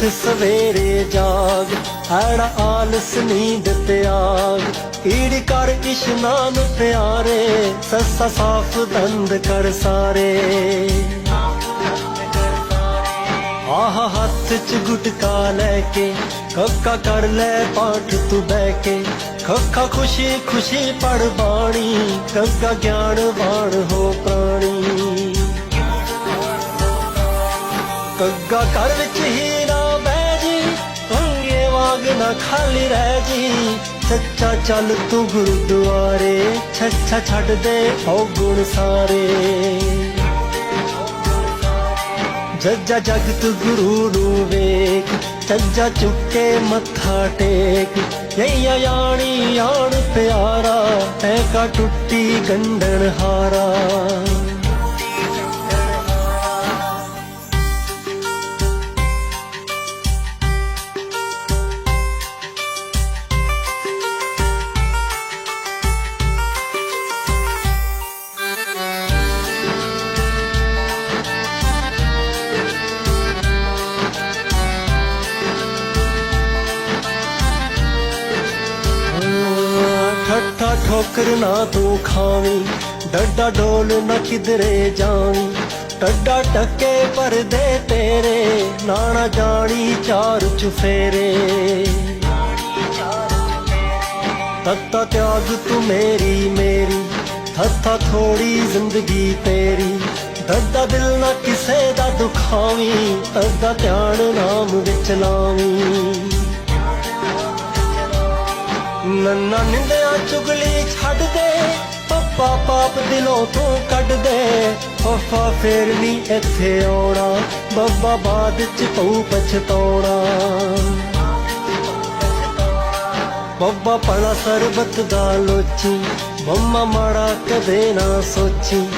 ਉੱਠ ਸਵੇਰੇ ਜਾਗ ਐੜਾ ਆਲਸ ਨੀਂਦ ਤਿਆਗ ਈੜੀ ਕਰ ਇਸ਼ਨਾਨ ਪਿਆਰੇ, ਸੱਸਾ ਸਾਫ਼ ਦੰਦ ਕਰ ਸਾਰੇ। ਆਹ ਹੱਥ ਚ ਗੁਟਕਾ ਲੈ ਕੇ ਕੱਕਾ ਕਰ ਲੈ ਪਾਠ ਤੂੰ ਬਹਿ ਕੇ। ਖੱਖਾ ਖੁਸ਼ੀ ਖੁਸ਼ੀ ਪੜ ਬਾਣੀ ਕੱਕਾ ਗਿਆਨ ਬਾਣ ਹੋ ਪ੍ਰਾਣੀ। ਕੱਗਾ ਘਰ ਵਿੱਚ ਹੀ ਨਾ ਖਾਲੀ ਰਹਿ ਜੀ। ਸੱਚਾ ਚੱਲ ਤੂੰ ਗੁਰਦੁਆਰੇ ਛੱਛਾ ਛੱਡ ਦੇ ਹੋ ਗੁਣ ਸਾਰੇ। ਜੱਜਾ ਜਗਤ ਗੁਰੂ ਨੂੰ ਵੇਖ ਚੱਜਾ ਚੁੱਕੇ ਮੱਥਾ ਟੇਕ। ਯਈਆ ਯਾਣੀ ਯਾਣ ਪਿਆਰਾ ਐ ਕਾ ਟੁੱਟੀ ਗੰਢਣ ਹਾਰਾ ਠੱਠਾ ਠੋਕਰ ਨਾ ਤੂੰ ਖਾਵੀਂ, ਡੱਡਾ ਡੋਲ ਨਾ ਕਿਧਰੇ ਜਾਵੀਂ। ਟੱਡਾ ਟੱਕੇ ਪਰਦੇ ਤੇਰੇ, ਨਾਣਾ ਜਾਣੀ ਚਾਰ ਚੁਫੇਰੇ ਤੱਤਾ ਤਿਆਗ ਤੂੰ ਮੇਰੀ ਮੇਰੀ ਥੱਥਾ ਥੋੜੀ ਜ਼ਿੰਦਗੀ ਤੇਰੀ। ਦਰਦਾ ਦਿਲ ਨਾ ਕਿਸੇ ਦਾ ਦੁਖਾਵੀਂ ਤੱਦਾ ਧਿਆਨ ਨਾਮ ਵਿੱਚ ਲਾਵੀਂ। ਨੰਨਾ ਨਿੰਦਿਆ ਚੁਗਲੀ ਛੱਡ ਦੇ, ਪੱਪਾ ਪਾਪ ਦਿਲੋਂ ਤੂੰ ਕੱਢ ਦੇ। ਫਫਾ ਫੇਰ ਨੀ ਇੱਥੇ ਆਉਣਾ, ਬੱਬਾ ਬਾਦ ਚ ਪਊ ਪਛਤਾਉਣਾ। ਬੱਬਾ ਪੜਾ ਸਰਬਤ ਦਾ ਲੋਚੀ, ਮੰਮਾ ਮਾੜਾ ਕਦੇ ਨਾ ਸੋਚੀ।